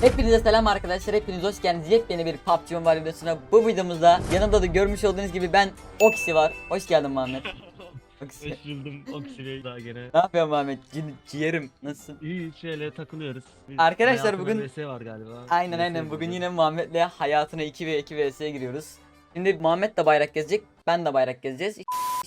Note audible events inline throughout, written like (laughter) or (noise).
Hepinize selam arkadaşlar. Hepiniz hoş geldiniz. Yepyeni bir PUBG Mobile videosuna. Bu videomuzda yanımda da görmüş olduğunuz gibi ben Oksi var. Hoş geldin Muhammed. (laughs) Oksi. Hoş buldum Oksile daha gene. Ne yapıyorsun Muhammed? Ci- ciğerim. Nasılsın? İyi şöyle takılıyoruz. Bir Arkadaşlar bugün- VS var galiba. Aynen VS aynen. Bugün yine Muhammed'le hayatına 2 ve 2 vs'ye giriyoruz. Şimdi Muhammed de bayrak gezecek. Ben de bayrak gezeceğiz.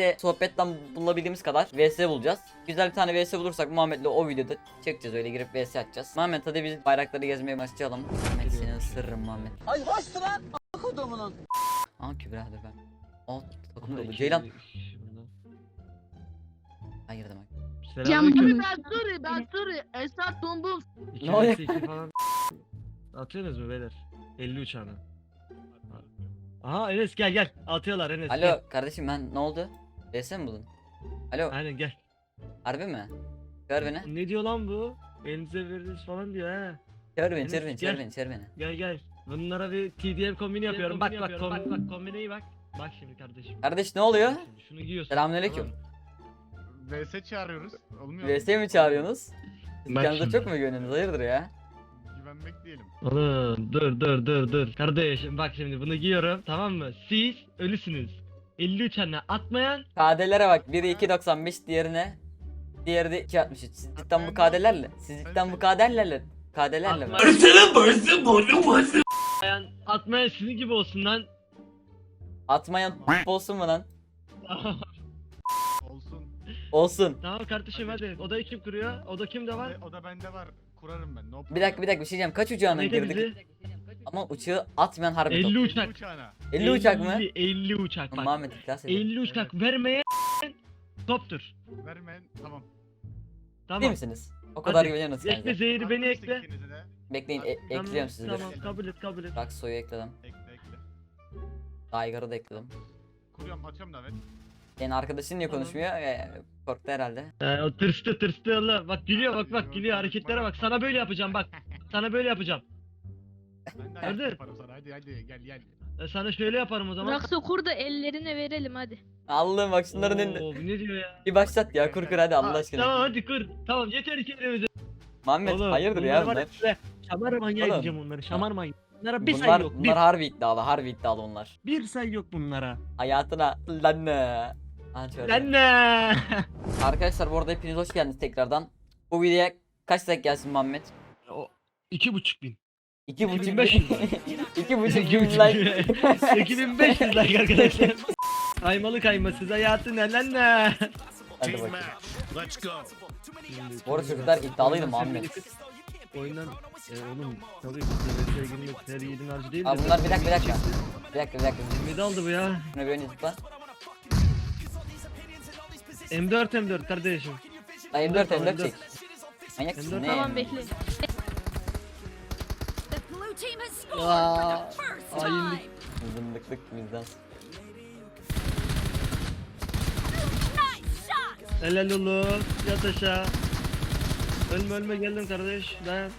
İşte sohbetten bulabildiğimiz kadar vs bulacağız. Güzel bir tane vs bulursak Muhammed'le o videoda çekeceğiz öyle girip vs atacağız. Muhammed hadi biz bayrakları gezmeye başlayalım. Muhammed seni ısırırım Muhammed. Ay hoştu lan kodumunun. Aa Kübra dur ben. O takım dolu. Ceylan. Şurada. Hayır demek. Selamünaleyküm. Ben Suri, ben Suri. Esat Tombul. İki Ne oluyor? falan. Atıyorsunuz mu beyler? 50 uçağına. Aha Enes gel gel. Atıyorlar Enes. Alo Gel. kardeşim ben ne oldu? VS mi buldun? Alo Aynen gel. harbi mi? Gör beni. Ne diyor lan bu? Elinize veririz falan diyor ha. Çağır beni çağır beni çağır gel. beni çağır beni. Gel gel. Bunlara bir TDM kombini yapıyorum. Bak bak, kom bak bak kombineyi bak. Bak şimdi kardeşim. Kardeş ne oluyor? Bak şimdi, Şunu giyiyorsun. Selamünaleyküm. tamam? VS çağırıyoruz. Olmuyor mu? VS mi çağırıyorsunuz? Siz Bak kendinize şimdi. çok mu güveniyorsunuz? Hayırdır ya? Güvenmek diyelim. Oğlum dur dur dur dur. Kardeşim bak şimdi bunu giyiyorum tamam mı? Siz ölüsünüz. 53 anne atmayan KD'lere bak. Biri 2.95 diğerine diğeri de 2.63. Siz cidden bu KD'lerle. Siz cidden bu KD'lerle. KD'lerle mi? atmayan atmayan sizin gibi olsun lan. Atmayan (laughs) olsun mu lan? (laughs) Olsun. Olsun. tamam kardeşim hadi. Odayı kim kuruyor? Oda kimde var? o da bende var. Kurarım ben. No Bir dakika bir dakika bir şey diyeceğim. Kaç uçağına Neydi girdik? bizi? Ama uçağı atmayan harbi 50 top. uçak. uçağına. 50 uçak mı? 50, 50 uçak bak. Muhammed iflas edin. 50 uçak vermeye toptur. Vermeyin. Tamam. Tamam. Değil misiniz? O kadar Hadi. güveniyorsunuz Ekle kendinize. zehri beni Atmıştık ekle. ikinizi de. Bekleyin e- Tamam, ekliyorum sizi. Tamam kabul et kabul et. Bak soyu ekledim. Ekle ekle. Daigar'ı da ekledim. Kuruyorum atıyorum davet. Senin arkadaşın niye Tamam. konuşmuyor? Ee, korktu herhalde. Ee, o tırstı tırstı Allah. Bak gülüyor bak bak gülüyor hareketlere bak. Sana böyle yapacağım bak. (laughs) Sana böyle yapacağım. Ben de Hadi. yaparım sana. Hadi hadi gel gel. Ee, sana şöyle yaparım o zaman. Raksı kur da ellerine verelim hadi. Allah'ım bak şunların önünde. Oo, bu ne diyor ya? Bir başlat ya kur kur hadi Allah aşkına. Tamam hadi kur. Tamam yeter. Muhammed Oğlum, hayırdır bunlar ya var bunlar? size Şamar manyağı Oğlum. diyeceğim onları. Şamar manyağı. Bunlara bir say Bunlar, yok. bunlar harbi iddialı harbi iddialı onlar. Bir, bir say yok bunlara. Hayatına lan ne? Lan ne? Arkadaşlar bu arada hepiniz hoş geldiniz tekrardan. Bu videoya kaç like gelsin Muhammed? o iki buçuk bin. İki buçuk 2500. (laughs) İki buçuk bin buçuk like. (laughs) bin. 2500 like arkadaşlar. Kaymalı kaymasız hayatı ne lan ne? Hadi bakayım. Let's go. Bu arada çocuklar iddialıydı Muhammed. Oyundan e, oğlum tabii de girmek her yiğidin harcı değil Aa, de. bunlar bir dakika bir dakika. Bir dakika bir dakika. Ne aldı bu ya? Şuna bir ön zıpla. M4 M4 kardeşim. Lan M4 Tamam, M4 çek. Manyak mısın M4 ne? Tamam bekle. Aa, hainlik. Zındıklık bizden. Helal oğlum. Yat aşağı. Ölme ölme geldim kardeş. Dayan.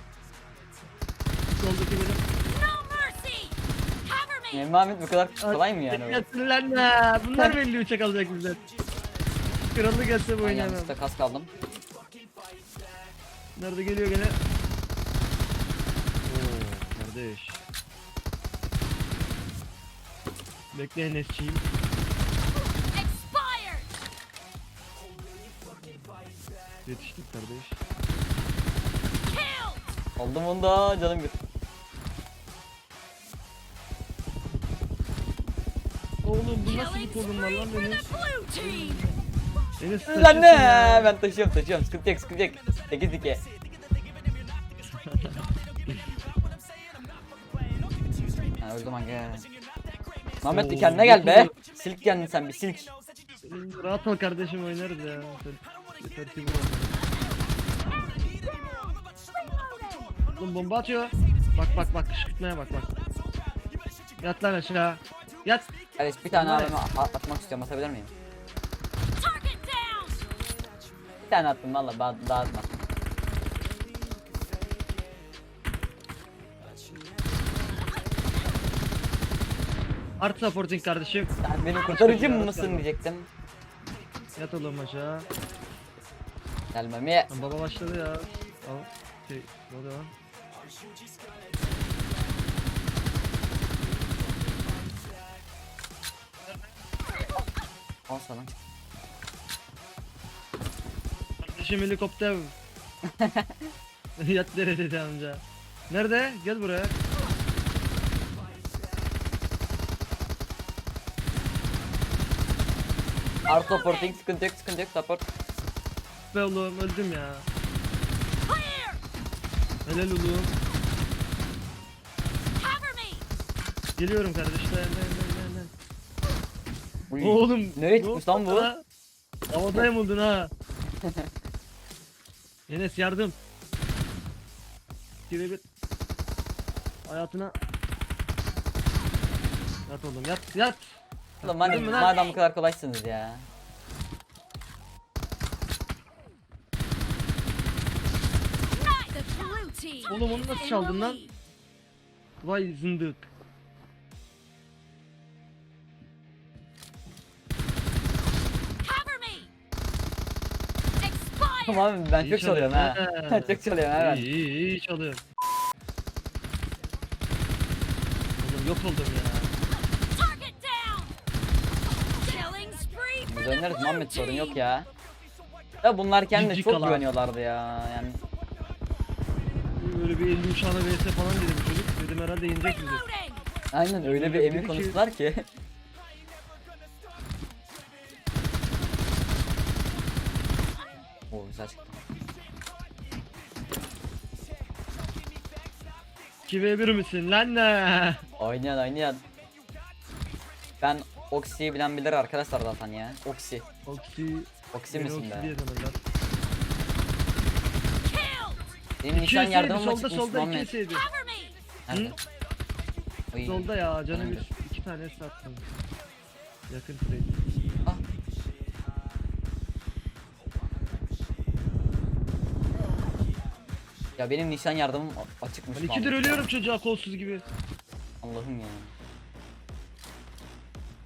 Soldaki benim. No mercy. Cover me. Yani Muhammed bu kadar kolay mı yani? lan ne? Bunlar belli uçak alacak bizden. Kralı gelse bu oynayamam. yanlışlıkla kas kaldım. Nerede geliyor gene? Oo, kardeş. Bekle Enes'ciğim. Expired. Yetiştik kardeş. Kill. Oldum onda canım bir. Oğlum bu nasıl bir spree lan Enes? the blue team. Enes Lan ne? ya. Ben taşıyorum taşıyorum. Sıkıntı yok sıkıntı yok. 8 2. (laughs) Ha öldüm aga. Mehmet bir Oo, kendine gel be. Silk kendini sen bir silk. Rahat ol kardeşim oynarız ya. Yeter, ki bu. Oğlum bomba atıyor. Bak bak bak kışkırtmaya bak bak. Yat lan aşağı. Yat. Kardeş bir tane abime atmak istiyorum atabilir miyim? Bir tane attım valla daha, daha atma. Art supporting kardeşim. Sen benim kurtarıcım mısın diyecektim. Yat oğlum aşağı. Gelmemi. Lan baba başladı ya. Al. Şey, ne oluyor lan? Al sana. Kardeşim helikopter. (laughs) Yat nerede dedi amca. Nerede? Gel buraya. Art supporting sıkıntı yok sıkıntı yok support. Be oğlum öldüm ya. Helal oğlum. Geliyorum kardeş. Dayan dayan dayan dayan. Uy. Oğlum. Nereye gitmiş lan bu? Ha? Havadayım oldun ha. (laughs) Enes yardım. Gibi bir. Hayatına. Yat oğlum yat yat. Oğlum hadi Değil mi lan? madem bu kadar kolaysınız ya. Oğlum onu nasıl çaldın lan? Vay zındık. Tamam ben İyi (laughs) çok çalıyorum ha. çok çalıyorum evet. İyi iyi iyi çalıyor. Oğlum yok oldum ya. Biz oynarız Muhammed sorun yok ya. Ya bunlar kendine çok güveniyorlardı ya. Yani Böyle bir 50 uçağına vs falan dedi bu çocuk. Dedim herhalde yenecek bizi. Aynen öyle bir ki- konuştular ki. (laughs) Oo güzel çıktı. 2v1 misin lan ne? (laughs) Oynayan oynayan. Ben Oxy'yi bilen bilir arkadaşlar zaten ya. Oxy. Oksi. Oxy beni misin Oksi be? diye tanırlar. Kill. Benim nişan eseydi, yardımıma solda çıkmış solda iki Muhammed. me. Nerede? Oy. Solda ya canı bir iki tane es attım. Yakın trade. Ah. Ya benim nişan yardımım a- açıkmış Ben ikidir Muhammed ölüyorum çocuğa kolsuz gibi. Allah'ım ya.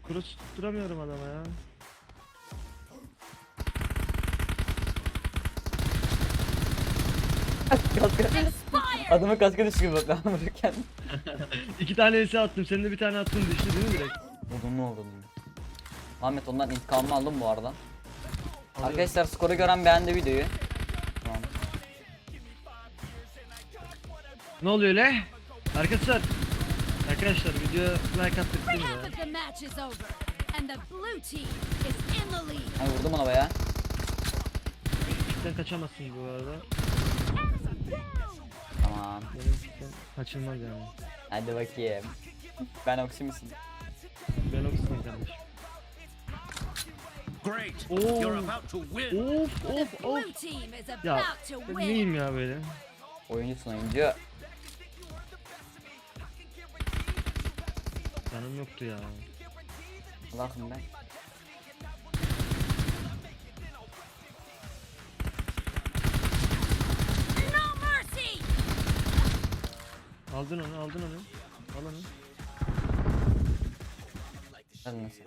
Cross tutturamıyorum adama ya. Kaskı. Adamın kaskı bak ben vururken. İki tane es attım. Senin de bir tane attın düştü değil mi direkt? Oldu ne oldu? Ahmet ondan intikamımı aldım bu arada. Arkadaşlar skoru gören beğendi videoyu. Ne oluyor öyle? Arkadaşlar. Arkadaşlar video like attık değil mi. Hani vurdum ona baya. Sen kaçamazsın bu arada. Tamam. Benim sen kaçılmaz yani. Hadi bakayım. Ben Oxy misin? Ben oksijen kardeşim. Great. Oo. You're about to win. Of of of. Ya ben neyim ya böyle? Oyuncusun oyuncu. Canım yoktu ya. Allah'ım ben. Aldın onu aldın onu. Al onu. Hadi nasıl?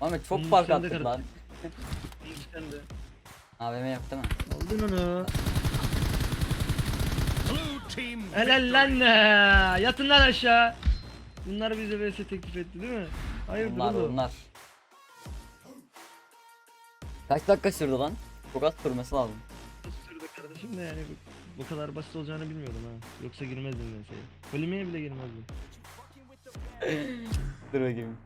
Ahmet çok Hmm, fark sen de kırık. lan. Sen de. AVM değil mi? Aldın onu. Blue. Helal lan ne? Yatın lan aşağı. Bunlar bize vs teklif etti değil mi? Hayırdır Bunlar oğlum? bunlar. Kaç dakika sürdü lan? Çok az sürmesi lazım. Sürdü kardeşim de yani bu, bu kadar basit olacağını bilmiyordum ha. Yoksa girmezdim ben şey. Bölümeye bile girmezdim. (laughs) Dur bakayım.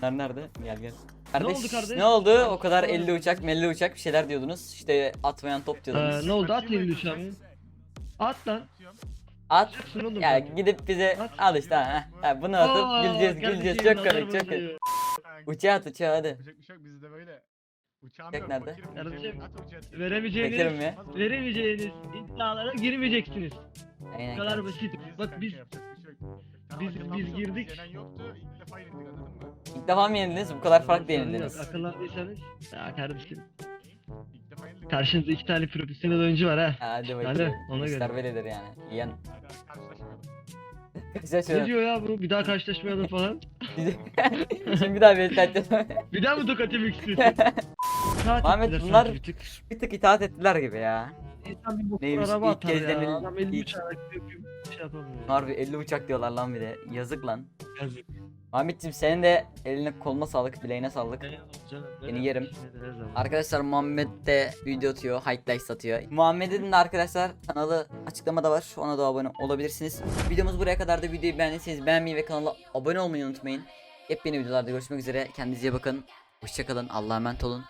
Sen nerede? Gel gel. Kardeş, oldu kardeş? Ne oldu? O kadar 50 uçak, 50 uçak bir şeyler diyordunuz. İşte atmayan top diyordunuz. Ee, ne oldu at Kaçayım elini mı? şu an. At lan. At. Ya zaten. gidip bize At. al işte ha. ha bunu atıp Aa, güleceğiz güleceğiz. kardeşim, Çok komik çok komik. Uçağa at uçağa hadi. Yapacak bir şey yok bizde böyle. Uçağım yok. nerede? fakirim, Kardeşim, uçağım. At uçağı. Beklerim Veremeyeceğiniz, ya. veremeyeceğiniz iddialara girmeyeceksiniz. Aynen. Bu kadar basit. Biz Bak kanka biz yapacak bir şey yok. biz- biz yok, girdik. Yenen yoktu. İlk defa yenildik anladın mı? İlk defa mı yenildiniz? Bu kadar yok, yenildiniz. Akıllandıysanız. Ya kardeşim. Karşınızda iki tane profesyonel oyuncu var ha. Hadi Hadi, bakayım. ona İşler göre. böyledir yani. Yiyen. Hadi. (laughs) Güzel Ne şey. diyor ya bu? Bir daha karşılaşmayalım falan. (laughs) Şimdi bir daha bir edeceğim. (laughs) Bir daha mı tokat yemek istiyorsun? İtaat Muhammed, ettiler bunlar- sanki bir tık. bir tık itaat ettiler gibi ya. İnsan bir motor Neymiş, araba ilk atar kez ya. denil- Adam elini ilk- yapıyor. Bir şey. Harbi 50 uçak diyorlar lan bir de. Yazık lan. Yazık. Ahmetciğim senin de eline koluna sağlık, bileğine sağlık. Canım, Seni benim yerim. zaman. Arkadaşlar Muhammed de video atıyor, high dice satıyor. Muhammed'in de arkadaşlar kanalı açıklamada var. Ona da abone olabilirsiniz. Videomuz buraya kadar da videoyu beğendiyseniz beğenmeyi ve kanala abone olmayı unutmayın. Hep yeni videolarda görüşmek üzere. Kendinize iyi bakın. Hoşçakalın. Allah'a emanet olun.